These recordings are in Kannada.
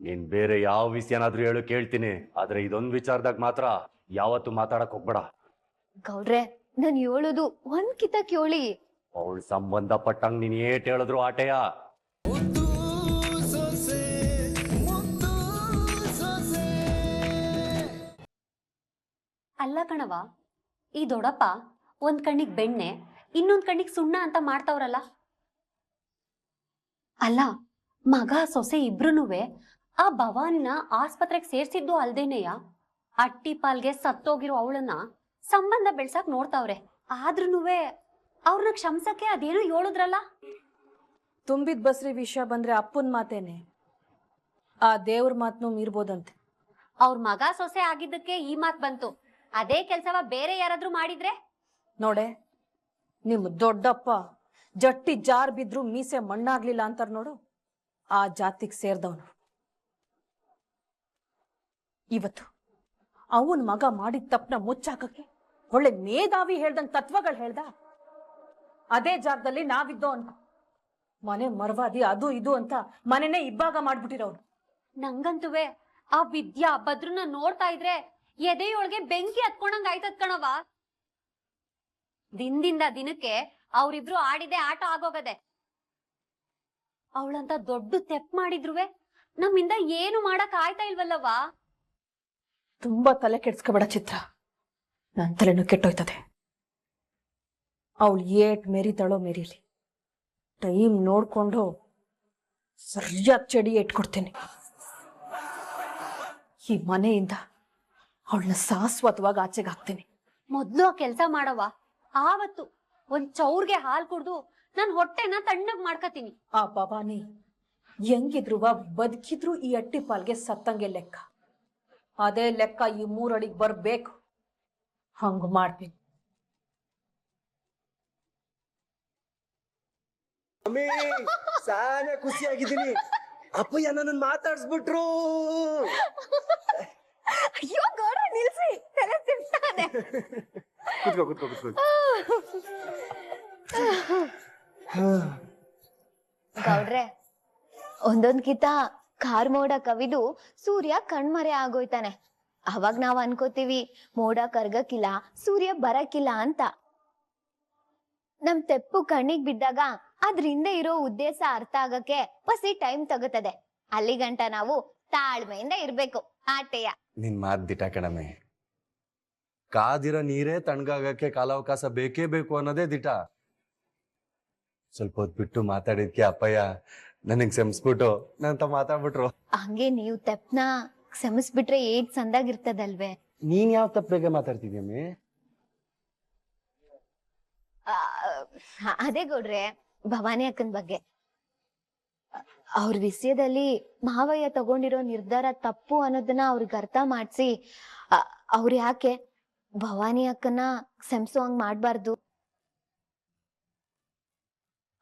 ನೀನ್ ಬೇರೆ ಯಾವ ವಿಷಯನಾದ್ರೂ ಹೇಳು ಕೇಳ್ತೀನಿ. ಆದ್ರೆ ಇದೊಂದ್ ವಿಚಾರದಾಗ ಮಾತ್ರ ಯಾವತ್ತು ಮಾತಾಡಕ್ ಹೋಗ್ಬೇಡ. ಗೌಡ್ರೆ ನಾನ್ ಹೇಳೋದು ಒಂದ್ ಕಿತ ಕೇಳಿ. ಅವಳ ಸಂಬಂಧಪಟ್ಟಂಗ್ ನೀನ್ ಏಟ್ ಹೇಳಿದ್ರು ಆಟೆಯ? ಅಲ್ಲ ಕಣವ ಈ ದೊಡಪ್ಪ ಒಂದ್ ಕಣ್ಣಿಗ್ ಬೆಣ್ಣೆ ಇನ್ನೊಂದ್ ಕಣ್ಣಿಗ್ ಸುಣ್ಣ ಅಂತ ಮಾಡ್ತಾವ್ರಲ್ಲ. ಅಲ್ಲ ಮಗ ಸೊಸೆ ಇಬ್ರುನುವೆ ಆ ಭವಾನಿನ ಆಸ್ಪತ್ರೆಗೆ ಸೇರ್ಸಿದ್ದು ಅಲ್ದೇನೆಯ? ಅಟ್ಟಿ ಪಾಲ್ಗೆ ಸತ್ತೋಗಿರೋ ಅವಳನ್ನ ಸಂಬಂಧ ಬೆಳ್ಸಕ್ ನೋಡ್ತಾವ್ರೆ. ಆದ್ರೂ ಅವ್ರನ್ನ ಕ್ಷಮಸಕ್ಕೆ ಅದೇನು ಹೇಳುದ್ರಲ್ಲ? ತುಂಬಿದ ಬಸ್ರಿ ವಿಷಯ ಬಂದ್ರೆ ಅಪ್ಪನ್ ಮಾತೇನೆ. ಆ ದೇವ್ರ ಮಾತನ್ನು ಮೀರ್ಬೋದಂತೆ. ಅವ್ರ ಮಗ ಸೊಸೆ ಆಗಿದ್ದಕ್ಕೆ ಈ ಮಾತ್ ಬಂತು. ಅದೇ ಕೆಲ್ಸವ ಬೇರೆ ಯಾರಾದ್ರೂ ಮಾಡಿದ್ರೆ? ನೋಡೆ ನಿಮ್ ದೊಡ್ಡಪ್ಪ ಜಟ್ಟಿ ಜಾರ್ ಬಿದ್ರು ಮೀಸೆ ಮಣ್ಣಾಗ್ಲಿಲ್ಲ ಅಂತಾರ ನೋಡು. ಆ ಜಾತಿಗೆ ಸೇರ್ದವನು. ಇವತ್ತು. ಅವನ ಮಗ ಮಾಡಿದ ತಪ್ಪನ ಮುಚ್ಚಾಕಕ್ಕೆ ಒಳ್ಳೆ ಮೇಧಾವಿ ಹೇಳ್ದಂಗ್ ತತ್ವಗಳು ಹೇಳ್ದ? ಅದೇ ಜಾಗದಲ್ಲಿ ನಾವಿದ್ದೋ ಅಂತ ಮನೆ ಮರವಾದಿ ಅದು ಇದು ಅಂತ ಮನೆನೇ ಇಬ್ಬಾಗ ಮಾಡ್ಬಿಟ್ಟಿರೋನು ನಂಗಂತುವೆ, ಆ ವಿದ್ಯಾ ಭದ್ರನ ನೋಡ್ತಾ ಇದ್ರೆ ಎದೆಯೊಳಗೆ ಬೆಂಕಿ ಹತ್ಕೊಂಡಂಗ್ ಆಯ್ತದ್ ಕಣವ ದಿನದಿಂದ ದಿನಕ್ಕೆ ಅವ್ರಿಬ್ರು ಆಡಿದೆ ಆಟ ಆಗೋಗದೆ. ಅವಳಂತ ದೊಡ್ಡ ತೆಪ್ ಮಾಡಿದ್ರುವೆ, ನಮ್ಮಿಂದ ಏನು ಮಾಡಕ್ ಆಯ್ತಾ ಇಲ್ವಲ್ಲವಾ ತುಂಬಾ ತಲೆ ಕೆಡ್ಸ್ಕೊಬೇಡ ಚಿತ್ರ. ನನ್ನ ತಲೆನೂ ಕೆಟ್ಟೋಯ್ತದೆ. ಅವಳು ಏಟ್ ಮೆರಿತಾಳೋ ಮೇರಿಲಿ. ಟೈಮ್ ನೋಡ್ಕೊಂಡು ಸರಿಯಾದ ಚಡಿ ಇಟ್ಕೊಡ್ತೀನಿ. ಈ ಮನೆಯಿಂದ ಅವಳನ್ನ ಶಾಶ್ವತವಾಗಿ ಆಚೆಗೆ ಹಾಕ್ತೀನಿ. ಮೊದ್ಲು ಕೆಲಸ ಕೆಲ್ಸ ಮಾಡವ ಆವತ್ತು ಒಂದ್ ಚೌರ್ಗೆ ಹಾಲ್ ಕುಡ್ದು ನನ್ ಹೊಟ್ಟೆನ ತಣ್ಣಗ್ ಮಾಡ್ಕತೀನಿ. ಆ ಭವಾನಿ ಹೆಂಗಿದ್ರುವ ಬದುಕಿದ್ರು ಈ ಅಟ್ಟಿ ಪಾಲ್ಗೆ ಸತ್ತಂಗೆ ಲೆಕ್ಕ. ಅದೇ ಲೆಕ್ಕ ಈ ಮೂರಡಿಗೆ ಬರ್ಬೇಕು. ಹಂಗ ಮಾಡ್ತೀನಿ. ಅಮ್ಮಿ ಸಾನೆ ಖುಷಿಯಾಗಿದ್ದೀನಿ. ಅಪ್ಪಯ್ಯ ನನ್ನ ಮಾತಾಡ್ಸ್ಬಿಟ್ರು. ಅಯ್ಯೋ ಗೌಡ್ರ ನಿಲ್ಸಿ. ತಲೆ ತಿಂತಾನೆ. ಕುತ್ಕೋ ಕುತ್ಕೋ ಕುತ್ಕೋ. ಗೌಡ್ರೆ ಒಂದೊಂದ್ ಕಿತ ಕಾರ್ ಮೋಡ ಕವಿದು ಸೂರ್ಯ ಕಣ್ಮರೆ ಆಗೋಯ್ತಾನೆ. ಅವಾಗ ನಾವ್ ಅನ್ಕೋತೀವಿ, ಮೋಡ ಕರ್ಗಕ್ಕಿಲ್ಲ, ಸೂರ್ಯ ಬರಕ್ಕಿಲ್ಲ ಅಂತ. ನಮ್ ತೆಪ್ಪು ಕಣ್ಣಿಗ್ ಬಿದ್ದಾಗ ಅದ್ರಿಂದ ಇರೋ ಉದ್ದೇಶ ಅರ್ಥ ಆಗಕ್ಕೆ ಪಸಿ ಟೈಮ್ ತಗೋತದೆ. ಅಲ್ಲಿಗಂಟ ನಾವು ತಾಳ್ಮೆಯಿಂದ ಇರ್ಬೇಕು. ಆಟೆಯ. ನಿನ್ ಮಾತ್ ದಿಟ ಕಣಮೆ. ಕಾದಿರೋ ನೀರೇ ತಣ್ಣಗಾಗಕ್ಕೆ ಕಾಲಾವಕಾಶ ಬೇಕೇ ಬೇಕು ಅನ್ನೋದೇ ದಿಟ. ಸ್ವಲ್ಪ ಹೊತ್ತು ಬಿಟ್ಟು ಮಾತಾಡಿದ್ಕೆ ಅಪ್ಪಯ್ಯ ನನಗ್ ಕ್ಷಮಿಸ್ಬಿಟ್ಟು ನಂತ ಮಾತಾಡ್ಬಿಟ್ರು. ಹಂಗೆ ನೀವು ತಪ್ಪನ ಕ್ಷಮಿಸ್ಬಿಟ್ರೆ ಏಟ್ ಸಂದಾಗಿರ್ತದಲ್ವೇ? ನೀನ್ ಯಾವ ತಪ್ಪಿಗೆ ಮಾತಾಡ್ತಿದ್ಯಮ್ಮಿ ಆ, ಹ- ಅದೇ ಗೌಡ್ರೆ ಭವಾನಿ ಅಕ್ಕನ್ ಬಗ್ಗೆ. ಅವ್ರ ವಿಷಯದಲ್ಲಿ ಮಾವಯ್ಯ ತಗೊಂಡಿರೋ ನಿರ್ಧಾರ ತಪ್ಪು ಅನ್ನೋದನ್ನ ಅವ್ರಿಗೆ ಅರ್ಥ ಮಾಡ್ಸಿ ಅವ್ರು ಯಾಕೆ ಭವಾನಿ ಅಕ್ಕನ ಕ್ಷಮಿಸೋ ಹಂಗ್ ಮಾಡ್ಬಾರ್ದು?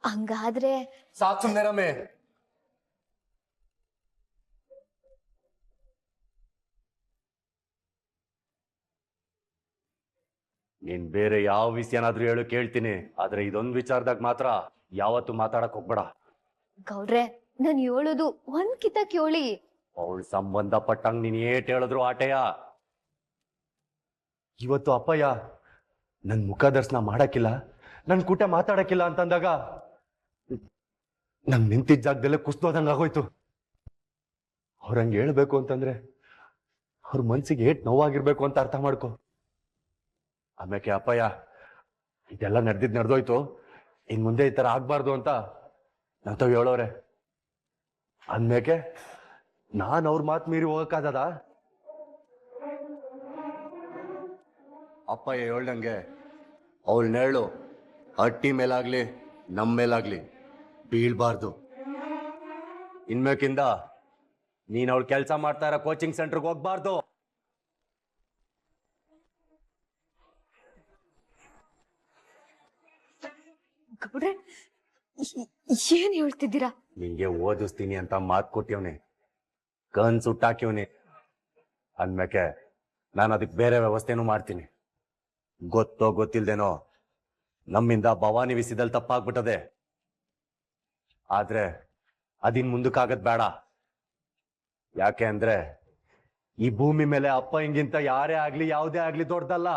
ಹಂಗಾದ್ರೆ ಸಾಕು ಸುಮ್ನೆ ರಮೆ. ನೀನ್ ಬೇರೆ ಯಾವ ವಿಷಯನಾದ್ರೂ ಹೇಳು ಕೇಳ್ತೀನಿ ಆದ್ರೆ ಇದೊಂದ್ ವಿಚಾರದಾಗ ಮಾತ್ರ ಯಾವತ್ತು ಮಾತಾಡಕ್ ಹೋಗ್ಬೇಡ. ಗೌಡ್ರೆ ನಾನ್ ಹೇಳೋದು ಒಂದ್ ಕಿತ ಕೇಳಿ. ಅವಳ ಸಂಬಂಧಪಟ್ಟಂಗ್ ನೀನ್ ಏಟ್ ಹೇಳಿದ್ರು ಆಟೆಯ ಇವತ್ತು ಅಪ್ಪಯ್ಯ ನನ್ ಮುಖ ದರ್ಶನ ಮಾಡಕ್ಕಿಲ್ಲ ನನ್ ಕೂಟ ಮಾತಾಡಕ್ಕಿಲ್ಲ ಅಂತಂದಾಗ ನನ್ ನಿಂತಿದ್ದ ಜಾಗದಲ್ಲೇ ಕುಸ್ತೋದಂಗ ಆಗೋಯ್ತು. ಅವ್ರಂಗ್ ಹೇಳ್ಬೇಕು ಅಂತಂದ್ರೆ, ಅವ್ರ ಮನ್ಸಿಗೆ ಏಟ್ ನೋವಾಗಿರ್ಬೇಕು ಅಂತ ಅರ್ಥ ಮಾಡ್ಕೊ. ಆಮ್ಯಾಕೆ ಅಪ್ಪಯ್ಯ, ಇದೆಲ್ಲ ನಡೆದಿದ್ ನಡೆದೋಯ್ತು. ಇನ್ ಮುಂದೆ ಈ ತರ ಆಗ್ಬಾರ್ದು ಅಂತ ನಾವ್ ಹೇಳೋರೆ ಅಂದ್ಮೇಕೆ ನಾನ್ ಅವ್ರ ಮಾತ್ ಮೀರಿ ಹೋಗಕ್ಕಾಗದ ಅಪ್ಪಯ್ಯ ಹೇಳ್ದಂಗೆ, ಅವಳ ನೆರಳು ಹಟ್ಟಿ ಮೇಲಾಗ್ಲಿ ನಮ್ಮ ಮೇಲಾಗ್ಲಿ. ಬೀಳ್ಬಾರ್ದು. ಇನ್ಮೇಕಿಂದ ನೀನ್ ಅವಳು ಕೆಲಸ ಮಾಡ್ತಾ ಇರೋ ಕೋಚಿಂಗ್ ಸೆಂಟರ್ಗೆ ಹೋಗ್ಬಾರ್ದು. ಗೌಡ್ರೆ ಏನ್ ಹೇಳ್ತಿದ್ದೀರಾ? ನಿಂಗೆ ಓದಿಸ್ತೀನಿ ಅಂತ ಮಾತು ಕೊಟ್ಟಿವ್ನೆ. ಕಣ್ ಸುಟ್ಟಾಕಿವ್ನಿ. ಅಂದ್ಮೇಕೆ ನಾನು ಅದಕ್ಕೆ ಬೇರೆ ವ್ಯವಸ್ಥೆನೂ ಮಾಡ್ತೀನಿ. ಗೊತ್ತೋ ಗೊತ್ತಿಲ್ದೇನೋ ನಮ್ಮಿಂದ ಭವಾನಿ ವಿಸಿದಲ್ಲಿ ತಪ್ಪಾಗ್ಬಿಟ್ಟದೆ. ಆದ್ರೆ ಅದಿನ್ ಮುಂದಕ್ಕಾಗದ್ ಬೇಡ. ಯಾಕೆ ಅಂದ್ರೆ ಈ ಭೂಮಿ ಮೇಲೆ ಅಪ್ಪ ಹಿಂಗಿಂತ ಯಾರೇ ಆಗ್ಲಿ ಯಾವುದೇ ಆಗ್ಲಿ ದೊಡ್ಡದಲ್ಲ.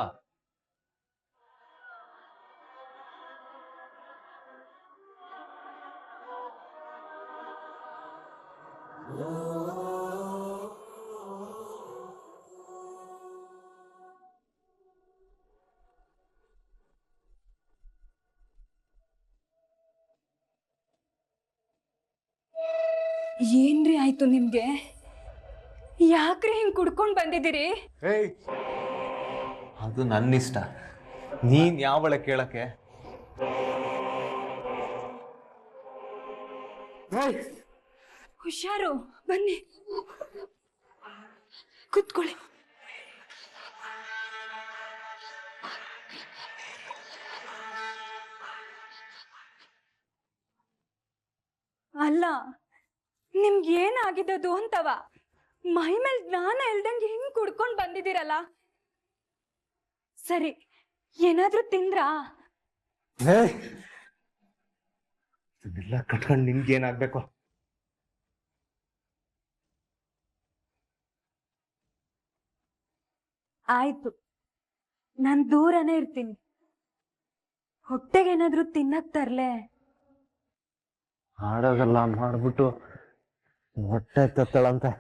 ಏನ್ರಿ ಆಯ್ತು ನಿಮ್ಗೆ? ಯಾಕ್ರಿ ಹಿಂಗ್ ಕುಡ್ಕೊಂಡ್ ಬಂದಿದ್ದೀರಿ? ಏಯ್ ಅದು ನನ್ನ ಇಷ್ಟ ನೀನ್ ಯಾವಳ ಕೇಳಕ್ಕೆ? ಹುಷಾರು ಬನ್ನಿ. ಕುತ್ಕೊಳ್ಳಿ. ಅಲ್ಲ ನಿಮ್ಗೆ ಏನಾಗಿದ್ದದು ಅಂತವ? ಮೈ ಮೇಲ್ ಜ್ಞಾನ ಇಲ್ದಂಗೆ ಹಿಂಗ್ ಕುಡ್ಕೊಂಡ್ ಬಂದಿದ್ದೀರಲ್ಲ? ಸರಿ ಏನಾದ್ರೂ ತಿಂದ್ರಾ? ಇದನ್ನೆಲ್ಲ ಕಟ್ಕೊಂಡು ನಿನ್ಗೇನಾಗ್ಬೇಕು ಆಯ್ತು ನಾನ್ ದೂರನೇ ಇರ್ತೀನಿ. ಹೊಟ್ಟೆಗೆ ಏನಾದ್ರೂ ತಿನ್ನಕ್ ತರ್ಲೆ. ಮಾಡೋದಲ್ಲ ಮಾಡ್ಬಿಟ್ಟು ಹೊಟ್ಟೆ ತತ್ತಳಂತೆ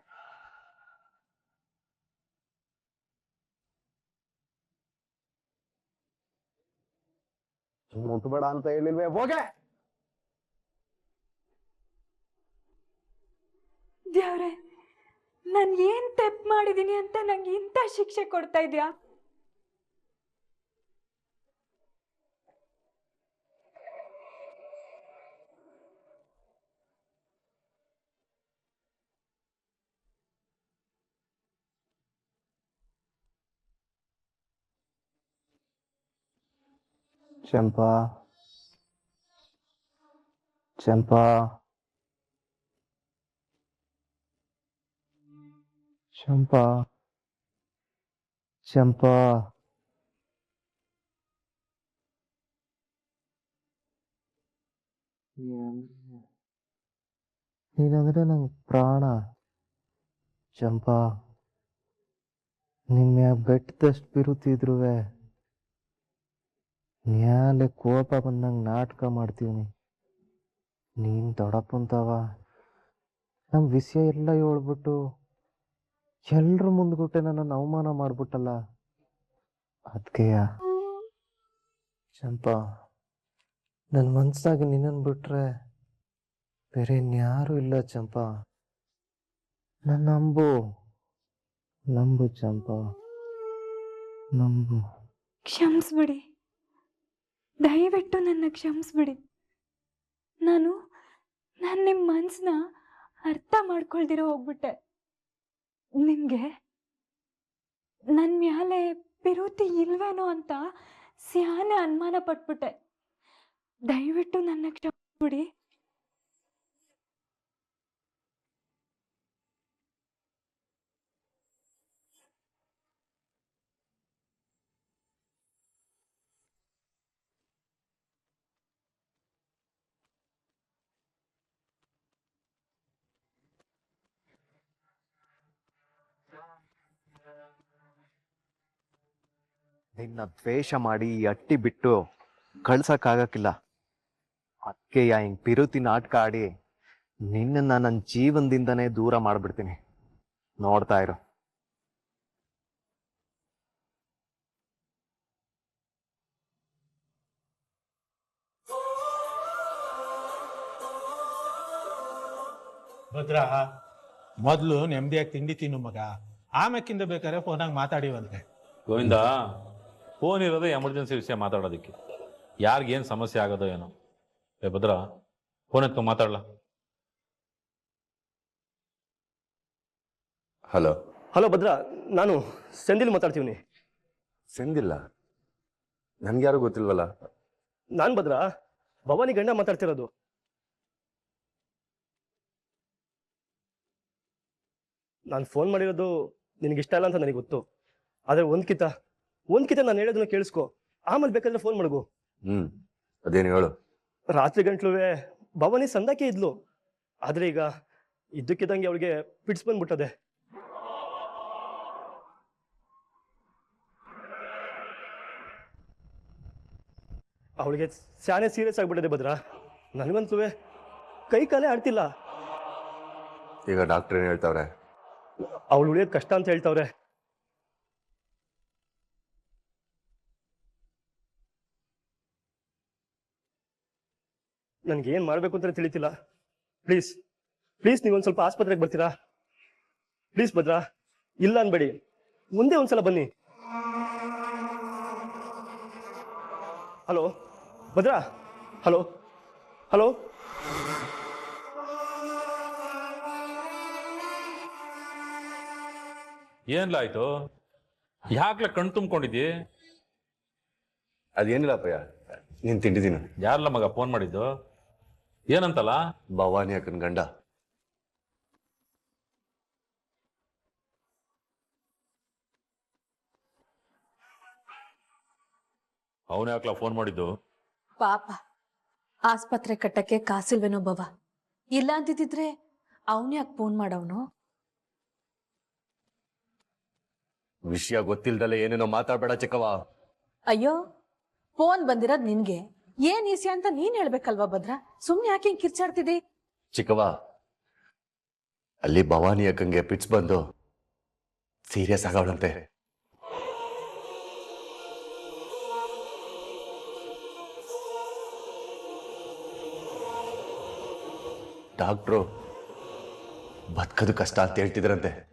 ಮುಟ್ಬೇಡ ಅಂತ ಹೇಳಿಲ್ವೇ, ಹೋಗೆ. ದೇವ್ರೆ, ನಾನ್ ಏನ್ ತೆಪ್ ಮಾಡಿದೀನಿ ಅಂತ ನಂಗೆ ಇಂಥ ಶಿಕ್ಷೆ ಕೊಡ್ತಾ ಇದ್ಯಾ? ಚಂಪಾ ಚಂಪಾ ಚಂಪಾ ಚಂಪಾ ನೀನಂದ್ರೆ ನಂಗೆ ಪ್ರಾಣ. ಚಂಪಾ ನಿನ್ನ ಬೆಟ್ಟದಷ್ಟು ಬಿರುತ್ತಿದ್ರುವೆ ಮ್ಯಾಲೆ ಕೋಪ ಬಂದಂಗೆ ನಾಟಕ ಮಾಡ್ತೀವಿ ನೀನ್ ದೊಡ್ಡಪ್ಪಂತವ ನಮ್ ವಿಷಯ ಎಲ್ಲ ಹೇಳ್ಬಿಟ್ಟು ಎಲ್ರ ಮುಂದ್ಗುಟ್ಟೆ ನನ್ನನ್ನು ಅವಮಾನ ಮಾಡ್ಬಿಟ್ಟಲ್ಲ. ಅದ್ಕೆಯ ಚಂಪಾ ನನ್ನ ಮನ್ಸಾಗಿ ನಿನ್ನನ್ ಬಿಟ್ರೆ ಬೇರೆ ಇನ್ಯಾರೂ ಇಲ್ಲ ಚಂಪಾ. ನನ್ನ ನಂಬು. ನಂಬು ಚಂಪಾ. ನಂಬು. ಕ್ಷಮಿಸ್ಬಿಡಿ. ದಯವಿಟ್ಟು ನನ್ನ ಕ್ಷಮಿಸ್ಬಿಡಿ. ನಾನು ನಾನು ನಿಮ್ಮ ಮನ್ಸನ್ನ ಅರ್ಥ ಮಾಡ್ಕೊಳ್ದಿರೋ ಹೋಗ್ಬಿಟ್ಟೆ. ನಿಮಗೆ? ನನ್ನ ಮ್ಯಾಲೆ ಪಿರುತಿ ಇಲ್ವೇನೋ ಅಂತ ಸ್ಯಾನೆ ಅನುಮಾನ ಪಟ್ಬಿಟ್ಟೆ. ದಯವಿಟ್ಟು ನನ್ನ ಕ್ಷಮಿಸ್ಬಿಡಿ. ನಿನ್ನ ದ್ವೇಷ ಮಾಡಿ ಈ ಅಟ್ಟಿ ಬಿಟ್ಟು ಕಳ್ಸಕ್ಕಾಗಕ್ಕಿಲ್ಲ ಅದಕ್ಕೆ ಹಿಂಗ್ ಪಿರುತಿ ನಾಟಕ ಆಡಿ ನಿನ್ನನ್ನ ನನ್ನ ಜೀವನದಿಂದನೇ ದೂರ ಮಾಡ್ಬಿಡ್ತೀನಿ. ನೋಡ್ತಾ ಇರು. ಭದ್ರ ಮೊದಲು ನೆಮ್ಮದಿಯಾಗಿ ತಿಂಡಿ ತಿನ್ನು ಮಗ. ಆಮೇಕಿಂದ ಬೇಕಾದ್ರೆ ಫೋನಾಗ ಮಾತಾಡಿವಂತೆ ಗೋವಿಂದ ಫೋನ್ ಇರೋದೇ ಎಮರ್ಜೆನ್ಸಿ ವಿಷಯ ಮಾತಾಡೋದಕ್ಕೆ. ಯಾರಿಗೇನು ಸಮಸ್ಯೆ ಆಗೋದೋ ಏನೋ. ಏ ಭದ್ರ ಫೋನ್ ಎತ್ಕೊಂಡು ಮಾತಾಡಲ? ಹಲೋ. ಹಲೋ ಭದ್ರ ನಾನು ಸೆಂದಿಲ್ ಮಾತಾಡ್ತೀವಿ ಸೆಂದಿಲ್ಲ? ನನ್ಗೆ ಯಾರು ಗೊತ್ತಿಲ್ವಲ್ಲ? ನಾನು ಭದ್ರ ಭವಾನಿ ಗಂಡ ಮಾತಾಡ್ತಿರೋದು. ನಾನು ಫೋನ್ ಮಾಡಿರೋದು ನಿನಗಿಷ್ಟ ಇಷ್ಟ ಇಲ್ಲ ಅಂತ ನನಗೆ ಗೊತ್ತು. ಆದರೆ ಒಂದ್ಕಿತ ಒಂದ್ಕಿತ ನಾನು ಹೇಳೋದನ್ನ ಕೇಳಿಸ್ಕೊ. ಆಮೇಲೆ ಬೇಕಾದ್ರೆ ಫೋನ್ ಮಾಡಗು. ಹ್ಮ್. ಅದೇನು ಹೇಳು? ರಾತ್ರಿ ಗಂಟ್ಲುವೆ ಭವಾನಿ ಸಂದಾಕೆ ಇದ್ಲು. ಆದ್ರೆ ಈಗ ಇದ್ದಕ್ಕಿದ್ದಂಗೆ ಅವಳಿಗೆ ಪಿಟ್ಸ್ ಬಂದ್ಬಿಟ್ಟದೆ. ಅವಳಿಗೆ ಸ್ಯಾನೆ ಸೀರಿಯಸ್ ಆಗ್ಬಿಟ್ಟಿದೆ ಭದ್ರ. ನನಗಂತೂ ಕೈ ಕಾಲೇ ಆಡ್ತಿಲ್ಲ. ಈಗ ಡಾಕ್ಟರ್ ಏನ್ ಹೇಳ್ತಾವ್ರೆ? ಅವಳು ಉಳಿಯೋದು ಕಷ್ಟ ಅಂತ ಹೇಳ್ತಾವ್ರೆ. ನನ್ಗೆ ಏನ್ ಮಾಡ್ಬೇಕು ಅಂತ ತಿಳಿತಿಲ್ಲ. ಪ್ಲೀಸ್ ಪ್ಲೀಸ್ ನೀವೊಂದ್ ಸ್ವಲ್ಪ ಆಸ್ಪತ್ರೆಗೆ ಬರ್ತೀರಾ? ಪ್ಲೀಸ್ ಭದ್ರಾ ಇಲ್ಲ ಅನ್ಬೇಡಿ. ಮುಂದೆ ಒಂದ್ಸಲ ಬನ್ನಿ. ಹಲೋ ಭದ್ರಾ? ಹಲೋ ಹಲೋ ಏನಿಲ್ಲ ಆಯ್ತು ಯಾಕ್ಲ ಕಣ್ ತುಂಬ್ಕೊಂಡಿದ್ದಿ? ಅದೇನಿಲ್ಲ ಅಪ್ಪಯ್ಯ ನೀನ್ ತಿಂಡಿದ್ದೀನಿ ಯಾರಲ್ಲ ಮಗ ಫೋನ್ ಮಾಡಿದ್ದು? ಏನಂತಲ್ಲ? ಭವಾನಿ ಅಕ್ಕನ ಗಂಡ. ಅವನೇ ಹಾಕ್ಲಾ ಫೋನ್ ಮಾಡಿದ್ದು? ಪಾಪ ಆಸ್ಪತ್ರೆ ಕಟ್ಟಕ್ಕೆ ಕಾಸಿಲ್ವೇನೋ ಬವ ಇಲ್ಲ ಅಂತಿದ್ರೆ ಅವನೇ ಯಾಕೆ ಫೋನ್ ಮಾಡವನು? ವಿಷಯ ಗೊತ್ತಿಲ್ದಲೆ ಏನೇನೋ ಮಾತಾಡ್ಬೇಡ ಚಿಕ್ಕವ ಅಯ್ಯೋ ಫೋನ್ ಬಂದಿರೋದ್ ನಿನ್ಗೆ. ಏನ್ ಈಸಿ ಅಂತ ನೀನ್ ಹೇಳ್ಬೇಕಲ್ವಾ ಭದ್ರ? ಸುಮ್ನೆ ಯಾಕೆ ಹಿಂಗ್ ಕಿರ್ಚಾಡ್ತಿದಿ ಚಿಕ್ಕವ ಅಲ್ಲಿ ಭವಾನಿ ಅಕ್ಕಂಗೆ ಪಿಟ್ಸ್ ಬಂದು ಸೀರಿಯಸ್ ಆಗವಳಂತೆ. ಡಾಕ್ಟ್ರು ಬದುಕೋದು ಕಷ್ಟ ಅಂತ ಹೇಳ್ತಿದ್ರಂತೆ.